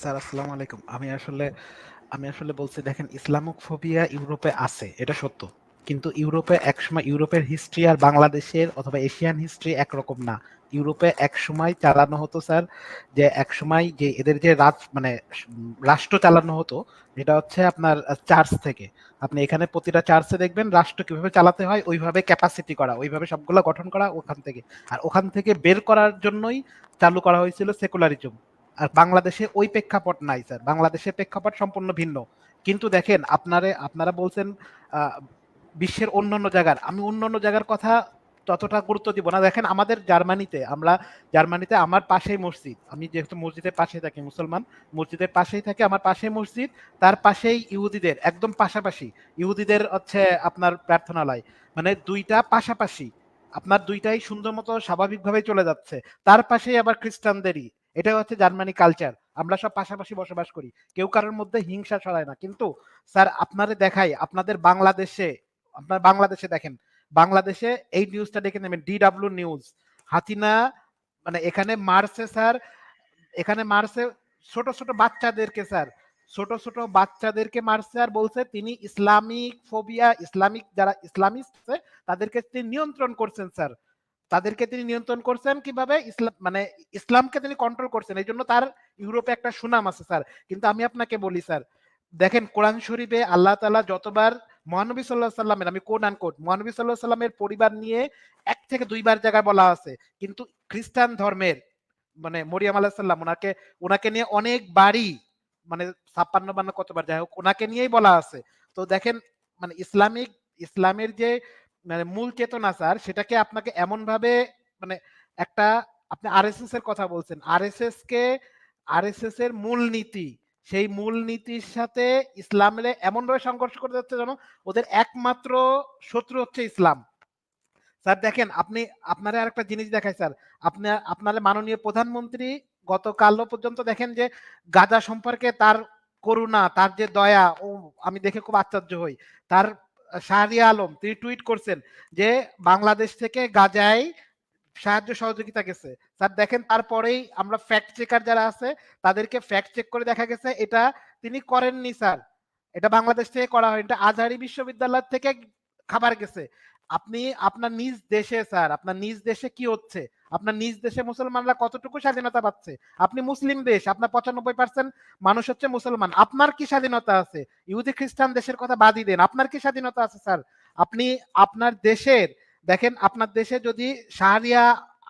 Sir, আসসালামু আলাইকুম। আমি আসলে আমি আসলে বলছি, দেখেন ইসলামক ফোবিয়া ইউরোপে আছে। এটা সত্য। কিন্তু ইউরোপে একসময় ইউরোপের হিস্ট্রি আর বাংলাদেশের অথবা এশিয়ান হিস্ট্রি একরকম না। ইউরোপে একসময় চালানো হতো স্যার যে একসময় যে এদের যে রাজ মানে রাষ্ট্র চালানো হতো এটা হচ্ছে আপনার চার্চ থেকে। আপনি এখানে প্রতিটা চার্চে দেখবেন রাষ্ট্র কীভাবে চালাতে হয় ওইভাবে ক্যাপাসিটি করা, ওইভাবে সবগুলো গঠন করা ওখান থেকে। আর ওখান থেকে বের করার জন্যই চালু করা হয়েছিল সেকুলারিজম। আর বাংলাদেশে ওই প্রেক্ষাপট নাই স্যার। বাংলাদেশের প্রেক্ষাপট সম্পূর্ণ ভিন্ন। কিন্তু দেখেন আপনারে আপনারা বলছেন বিশ্বের অন্যান্য জায়গার। আমি অন্যান্য জায়গার কথা ততটা গুরুত্ব দিব না। দেখেন আমাদের জার্মানিতে আমরা জার্মানিতে আমার পাশেই মসজিদ। আমি যেহেতু মসজিদের পাশেই থাকি মুসলমান, মসজিদের পাশেই থাকি আমার পাশেই মসজিদ, তার পাশেই ইহুদিদের একদম পাশাপাশি। ইহুদিদের হচ্ছে আপনার প্রার্থনালয়। মানে দুইটা পাশাপাশি। আপনার দুইটাই সুন্দর মতো স্বাভাবিকভাবেই চলে যাচ্ছে। তার পাশেই আবার খ্রিস্টানদেরই। এটা হচ্ছে জার্মানি কালচার। আমরা সব পাশাপাশি বসবাস করি। কেউ কারোর মধ্যে হিংসা ছড়ায় না। কিন্তু স্যার আপনারে দেখাই আপনাদের বাংলাদেশে আপনার বাংলাদেশে দেখেন। বাংলাদেশে এই নিউজটা দেখে নেবেন ডিডব্লিউ নিউজ। হাসিনা মানে এখানে মারছে স্যার এখানে মারছে ছোট, ছোট বাচ্চাদেরকে স্যার। ছোট, ছোট বাচ্চাদেরকে মারছে আর বলছে তিনি ইসলামিক ফোবিয়া ইসলামিক যারা ইসলামিস্ট তাদেরকে তিনি নিয়ন্ত্রণ করছেন স্যার। তাদেরকে তিনি নিয়ন্ত্রণ করছেন কীভাবে? ইসলাম মানে ইসলামকে তিনি কন্ট্রোল করছেন। এই জন্য তার ইউরোপে একটা সুনাম আছে স্যার। কিন্তু আমি আপনাকে বলি স্যার, দেখেন কোরআন শরীফে আল্লাহ তাআলা যতবার মহানবী সাল্লাল্লাহু সাল্লামের, আমি কোট আনকোট মহানবী সাল্লাল্লাহু সাল্লামের পরিবার নিয়ে এক থেকে দুইবার জায়গায় বলা আছে। কিন্তু খ্রিস্টান ধর্মের মানে মরিয়াম আলাইহিস সালাম, ওনাকে উনাকে নিয়ে অনেকবারই মানে ৫৬ বান্ন কতবার, যাই হোক, ওনাকে নিয়েই বলা আছে। তো দেখেন মানে ইসলামিক, ইসলামের যে মানে মূল চেতনা স্যার, সেটাকে আপনাকে এমনভাবে মানে একটা, আপনি আরএসএস এর কথা বলছেন। আরএসএস কে আরএসএস এর মূলনীতি সেই মূলনীতির সাথে ইসলামের এমনভাবে সংঘর্ষ করে যাচ্ছে যেন ওদের একমাত্র শত্রু হচ্ছে ইসলাম। স্যার দেখেন আপনি আপনারে আরেকটা জিনিস দেখাই স্যার। আপনি আপনার মাননীয় প্রধানমন্ত্রী গতকালও পর্যন্ত দেখেন যে গাজা সম্পর্কে তার করুণা, তার যে দয়া ও আমি দেখে খুব আশ্চর্য হই। তার শাহরিয়া আলম তিনি টুইট করছেন যে বাংলাদেশ থেকে গাজায় সাহায্য সহযোগিতা গেছে। স্যার দেখেন তারপরেই আমরা ফ্যাক্ট চেকার যারা আছে তাদেরকে ফ্যাক্ট চেক করে দেখা গেছে এটা তিনি করেননি স্যার। এটা বাংলাদেশ থেকে করা হয়। এটা আজহারি বিশ্ববিদ্যালয় থেকে খাবার গেছে। আপনি আপনার নিজ দেশে স্যার, আপনার নিজ দেশে কি হচ্ছে? আপনার নিজ দেশে মুসলমানরা কতটুকু স্বাধীনতা পাচ্ছে? আপনি মুসলিম দেশ, আপনার ৯৫% মানুষ হচ্ছে মুসলমান। আপনার কি স্বাধীনতা আছে? ইহুদি খ্রিস্টান দেশের কথা বাদই দেন। আপনার কি স্বাধীনতা আছে স্যার? আপনি আপনার দেশের দেখেন আপনার দেশে যদি শাহরিয়া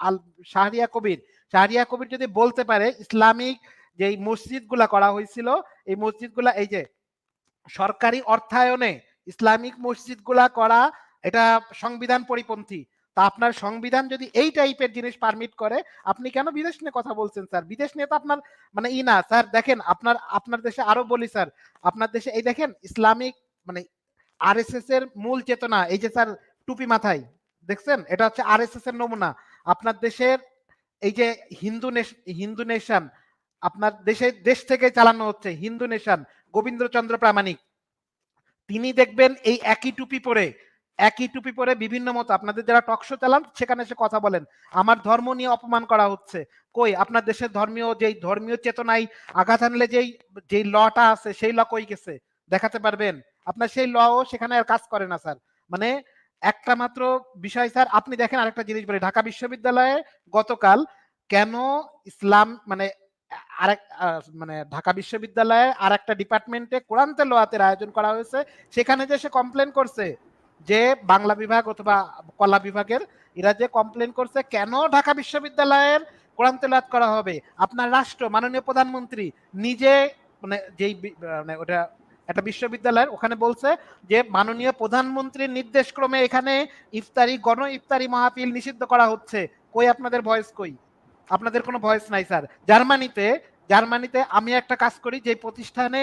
আল শাহরিয়া কবির, শাহরিয়া কবির যদি বলতে পারে ইসলামিক যেই মসজিদগুলা করা হয়েছিল, এই মসজিদগুলা এই যে সরকারি অর্থায়নে ইসলামিক মসজিদগুলা করা এটা সংবিধান পরিপন্থী। তা আপনার সংবিধান যদি এই টাইপের জিনিস পারমিট করে, আপনি কেন বিদেশ নিয়ে কথা বলছেন স্যার? বিদেশ নিয়ে তো আপনার মানে ই না স্যার দেখেন আপনার আপনার দেশে আরও বলি স্যার, আপনার দেশে এই দেখেন ইসলামিক মানে আরএসএস এর মূল চেতনা এই যে স্যার টুপি মাথায় দেখছেন? এটা হচ্ছে আরএসএস এর নমুনা। আপনার দেশের এই যে হিন্দু হিন্দু নেশন, আপনার দেশে, দেশ থেকে চালানো হচ্ছে হিন্দু নেশন, গোবিন্দচন্দ্র প্রামাণিক। তিনি দেখবেন এই একই টুপি পরে, একই টুপি পরে বিভিন্ন মতো, আপনাদের যারা টকশো চালান, সেখানে এসে কথা বলেন। আমার ধর্ম নিয়ে অপমান করা হচ্ছে। কই আপনার দেশের ধর্মীয়, যেই ধর্মীয় চেতনায় আঘাত আনলে যেই যেই লটা আছে, সেই ল কই গেছে? দেখাতে পারবেন? আপনার সেই লও সেখানে আর কাজ করে না, স্যার। মানে একটা মাত্র বিষয় স্যার, আপনি দেখেন আরেকটা জিনিস বলি ঢাকা বিশ্ববিদ্যালয়ে গতকাল কেন ইসলাম মানে আরেক মানে ঢাকা বিশ্ববিদ্যালয়ে আরেকটা ডিপার্টমেন্টে কোরআন তেলাওয়াতের আয়োজন করা হয়েছে। সেখানে যে সে কমপ্লেন করছে যে বাংলা বিভাগ অথবা কলা বিভাগের, এরা যে কমপ্লেন করছে কেন ঢাকা বিশ্ববিদ্যালয়ের কোরআন তেলাওয়াত করা হবে? আপনার রাষ্ট্র, মাননীয় প্রধানমন্ত্রী নিজে মানে যেই মানে ওটা একটা বিশ্ববিদ্যালয়ের, ওখানে বলছে যে মাননীয় প্রধানমন্ত্রীর নির্দেশক্রমে এখানে ইফতারি, গণ ইফতারি মাহফিল নিষিদ্ধ করা হচ্ছে। কই আপনাদের ভয়েস কই? আপনাদের কোনো ভয়েস নাই, স্যার। জার্মানিতে জার্মানিতে আমি একটা কাজ করি, যে প্রতিষ্ঠানে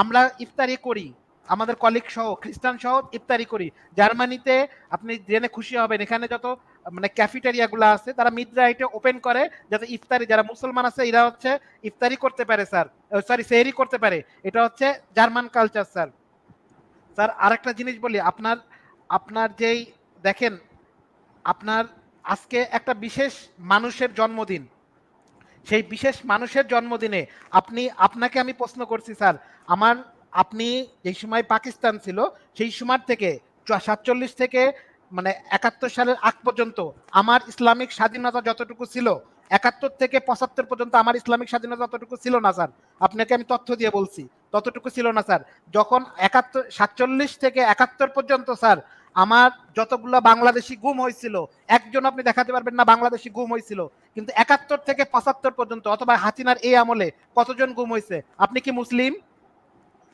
আমরা ইফতারি করি। আমাদের কলিগ সহ, খ্রিস্টান সহ ইফতারি করি। জার্মানিতে আপনি জেনে খুশি হবেন, এখানে যত মানে ক্যাফেটেরিয়া গুলা আছে, তারা মিড রাইটে ওপেন করে, যাতে ইফতারি, যারা মুসলমান আছে, এরা হচ্ছে ইফতারি করতে পারে, স্যার। সরি সেহরি করতে পারে। এটা হচ্ছে জার্মান কালচার স্যার। স্যার, আরেকটা জিনিস বলি, আপনার আপনার যেই, দেখেন, আপনার আজকে একটা বিশেষ মানুষের জন্মদিন। সেই বিশেষ মানুষের জন্মদিনে আপনি, আপনাকে আমি প্রশ্ন করছি, স্যার, আমার, আপনি যেই সময় পাকিস্তান ছিল, সেই সময় থেকে সাতচল্লিশ থেকে মানে একাত্তর সালের আগ পর্যন্ত আমার ইসলামিক স্বাধীনতা যতটুকু ছিল, একাত্তর থেকে পঁচাত্তর পর্যন্ত আমার ইসলামিক স্বাধীনতা ততটুকু ছিল না, স্যার। আপনাকে আমি তথ্য দিয়ে বলছি, ততটুকু ছিল না, স্যার। যখন একাত্তর, সাতচল্লিশ থেকে একাত্তর পর্যন্ত, স্যার, আমার যতগুলো বাংলাদেশি গুম হয়েছিল, একজন আপনি দেখাতে পারবেন না বাংলাদেশি গুম হয়েছিল, কিন্তু একাত্তর থেকে পঁচাত্তর পর্যন্ত অথবা হাসিনার এই আমলে কতজন গুম হয়েছে? আপনি কি মুসলিম?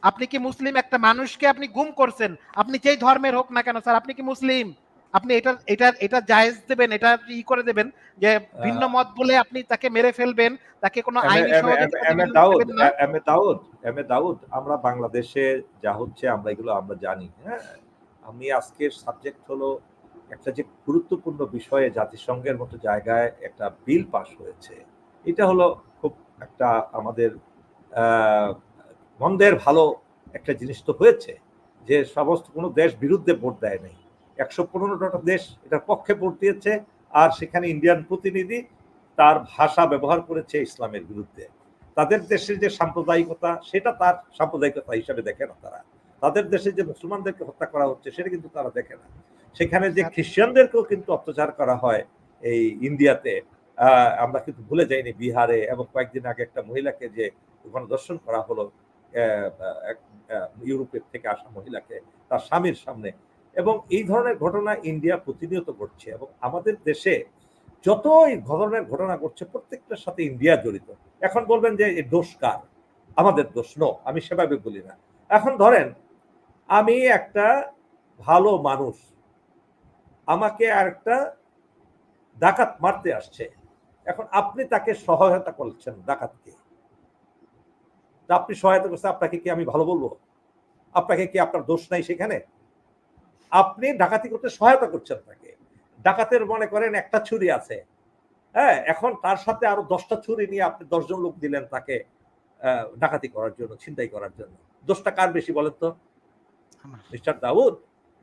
আপনি কি মুসলিম? একটা মানুষকে আপনি গুম করছেন, আপনি যেই ধর্মের হোক না কেন, স্যার, আপনি কি মুসলিম? আপনি এটা এটা এটা জায়েজ দেবেন এটা ই করে দেবেন যে ভিন্ন মত বলে আপনি তাকে মেরে ফেলবেন তাকে কোনো আইনি M A Daud M A Daud M A Daud আমরা বাংলাদেশে যা হচ্ছে আমরা এগুলো আমরা জানি হ্যাঁ? আমি আজকের সাবজেক্ট হলো একটা যে গুরুত্বপূর্ণ বিষয়ে জাতিসংঘের মতো জায়গায় একটা বিল পাস হয়েছে। এটা হলো খুব একটা আমাদের আহ, মন্দের ভালো একটা জিনিস তো হয়েছে যে সমস্ত কোনো দেশ বিরুদ্ধে ভোট দেয় নাই। একশো পনেরোটা দেশ এটার পক্ষে দিয়েছে আর সেখানে ইন্ডিয়ান প্রতিনিধি তার ভাষা ব্যবহার করেছে ইসলামের বিরুদ্ধে। তাদের দেশের যে সাম্প্রদায়িকতা, সেটা তার সাম্প্রদায়িকতা হিসাবে দেখে না তারা। তাদের দেশে যে মুসলমানদেরকে হত্যা করা হচ্ছে, সেটা কিন্তু তারা দেখে না। সেখানে যে খ্রিস্টানদেরকেও কিন্তু অত্যাচার করা হয় এই ইন্ডিয়াতে আমরা কিন্তু ভুলে যাইনি বিহারে এবং কয়েকদিন আগে একটা মহিলাকে যে গণদর্শন করা হলো ইউরোপের থেকে আসা মহিলাকে, তার স্বামীর সামনে এবং এই ধরনের ঘটনা ইন্ডিয়া প্রতিনিয়ত ঘটছে এবং আমাদের দেশে যত এই ধরনের ঘটনা ঘটছে, প্রত্যেকটার সাথে ইন্ডিয়া জড়িত। এখন বলবেন যে এই দোষ কার? আমাদের দোষ নো আমি সেভাবে বলি না। এখন ধরেন, আমি একটা ভালো মানুষ, আমাকে আর একটা ডাকাত মারতে আসছে। এখন আপনি তাকে সহায়তা করছেন ডাকাতকে। আপনি সহায়তা করছেন, আপনাকে কি আমি ভালো বলব? আপনাকে কি আপনার দোষ নাই সেখানে? আপনি ডাকাতি করতে সহায়তা করছেন তাকে। ডাকাতের মনে করেন একটা ছুরি আছে। হ্যাঁ এখন তার সাথে আরও দশটা ছুরি নিয়ে আপনি দশজন লোক দিলেন তাকে ডাকাতি করার জন্য ছিনতাই করার জন্য। দোষটা কার বেশি বলেন তো? মিস্টার দাউদ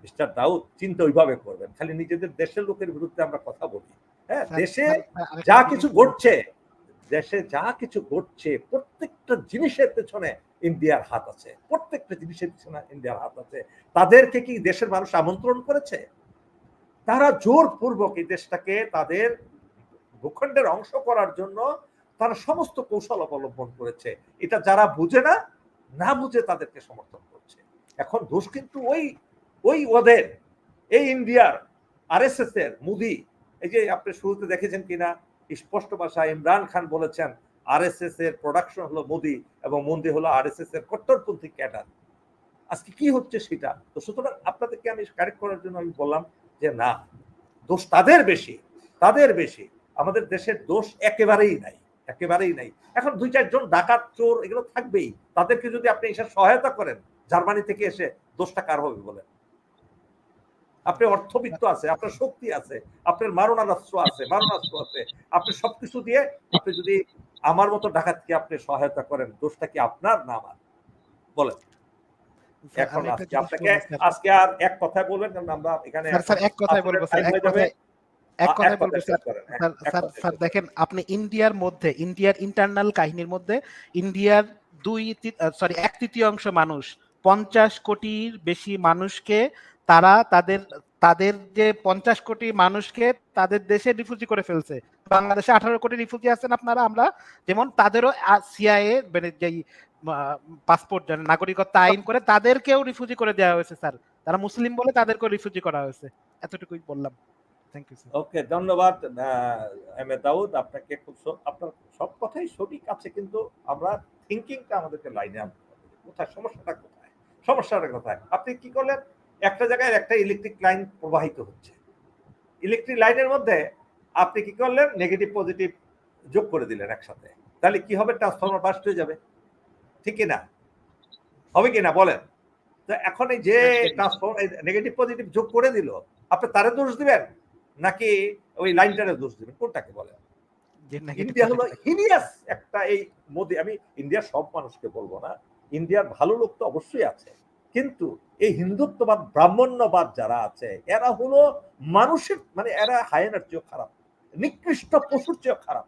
মিস্টার দাউদ চিন্তা ওইভাবে করবেন। খালি নিজেদের দেশের লোকের বিরুদ্ধে আমরা কথা বলি। হ্যাঁ দেশে যা কিছু ঘটছে দেশে যা কিছু ঘটছে, প্রত্যেকটা জিনিসের পেছনে ইন্ডিয়ার হাত আছে। প্রত্যেকটা জিনিসের পেছনে ইন্ডিয়ার হাত আছে। তাদেরকে কি দেশের মানুষ আমন্ত্রণ করেছে? তারা জোরপূর্বক এই দেশটাকে তাদের ভূখণ্ডের অংশ করার জন্য তারা সমস্ত কৌশল অবলম্বন করেছে। এটা যারা বুঝে না না বুঝে তাদেরকে সমর্থন করছে। এখন দোষ কিন্তু ওই ওই ওদের, এই ইন্ডিয়ার আর এস এস এর মুদি, এই যে আপনি শুরুতে দেখেছেন কিনা স্পষ্ট ভাষায় ইমরান খান বলেছেন আরএসএস এর প্রোডাকশন হলো মোদি এবং মোদি হলো আরএসএস এর কট্টরপন্থী ক্যাডার। আজকে কি হচ্ছে সেটা? তো সুতরাং আপনাদেরকে আমি কারেক্ট করার জন্য আমি বললাম যে না, দোষ তাদের বেশি তাদের বেশি। আমাদের দেশের দোষ একেবারেই নাই একেবারেই নাই। এখন দুই চারজন ডাকাত, চোর, এগুলো থাকবেই। তাদেরকে যদি আপনি এসে সহায়তা করেন, জার্মানি থেকে এসে দোষটা কার হবে বলেন? আপনার অর্থবিত্ত আছে আপনার শক্তি আছে আপনার মারণাস্ত্র আছে মারণাস্ত্র আছে। আপনি সবকিছু দিয়ে আপনি যদি আমার মতো ডাকাতকে আপনি সহায়তা করেন দোষটা কি আপনার না আমার? বলেন। এখন আজকে আপনাকে আজকে আর এক কথায় বলবেন কারণ আমরা এখানে স্যার এক কথাই বলব স্যার এক। কথায় এক বলব স্যার। স্যার কথায় দেখেন আপনি ইন্ডিয়ার মধ্যে ইন্ডিয়ার ইন্টারনাল কাহিনীর মধ্যে ইন্ডিয়ার দুই সরি এক তৃতীয়াংশ মানুষ পঞ্চাশ কোটির বেশি মানুষকে তারা তাদের তাদের যে পঞ্চাশ কোটি মানুষকে তাদের দেশে রিফিউজি করে ফেলছে। বাংলাদেশে আঠারো কোটি রিফিউজি আছেন আপনারা, আমরা যেমন তাদেরও সিআইএ মানে যেই পাসপোর্ট নাগরিকত্ব আইন করে তাদেরকেও রিফিউজি করে দেওয়া হয়েছে, স্যার। তারা মুসলিম বলে তাদেরকেও রিফিউজি করা হয়েছে। এতটুকুই বললাম। থ্যাংক ইউ ওকে ধন্যবাদ এম এ দাউদ আপনাকে খুব আপনার সব কথাই সঠিক আছে, কিন্তু আমরা থিঙ্কিংটা আমাদেরকে লাইনে আনতে কোথায়? সমস্যাটা কোথায়? সমস্যাটা কোথায়? আপনি কি করলেন? একটা জায়গায় একটা ইলেকট্রিক লাইন প্রবাহিত হচ্ছে। ইলেকট্রিক লাইনের মধ্যে আপনি কি করলেন? নেগেটিভ পজিটিভ যোগ করে দিলেন একসাথে। তাহলে কি হবে? ট্রান্সফরমার বাস্ট হয়ে যাবে। ঠিক কি না হবে কি না বলেন। তো এখন এই যে ট্রান্সফর্ম নেগেটিভ পজিটিভ যোগ করে দিল আপনি তারে দোষ দিবেন? নাকি ওই লাইনটারে দোষ দিবেন? কোনটাকে বলেন? ইন্ডিয়া হলো হিনিয়াস একটা এই মোদি। আমি ইন্ডিয়ার সব মানুষকে বলব না। ইন্ডিয়ার ভালো লোক তো অবশ্যই আছে। কিন্তু হিন্দুত্ববাদ, ব্রাহ্মণ্যবাদ যারা আছে, এরা হলো মানুষের মানে এরা হায়নার চেয়েও খারাপ, নিকৃষ্ট পশুর চেয়েও খারাপ।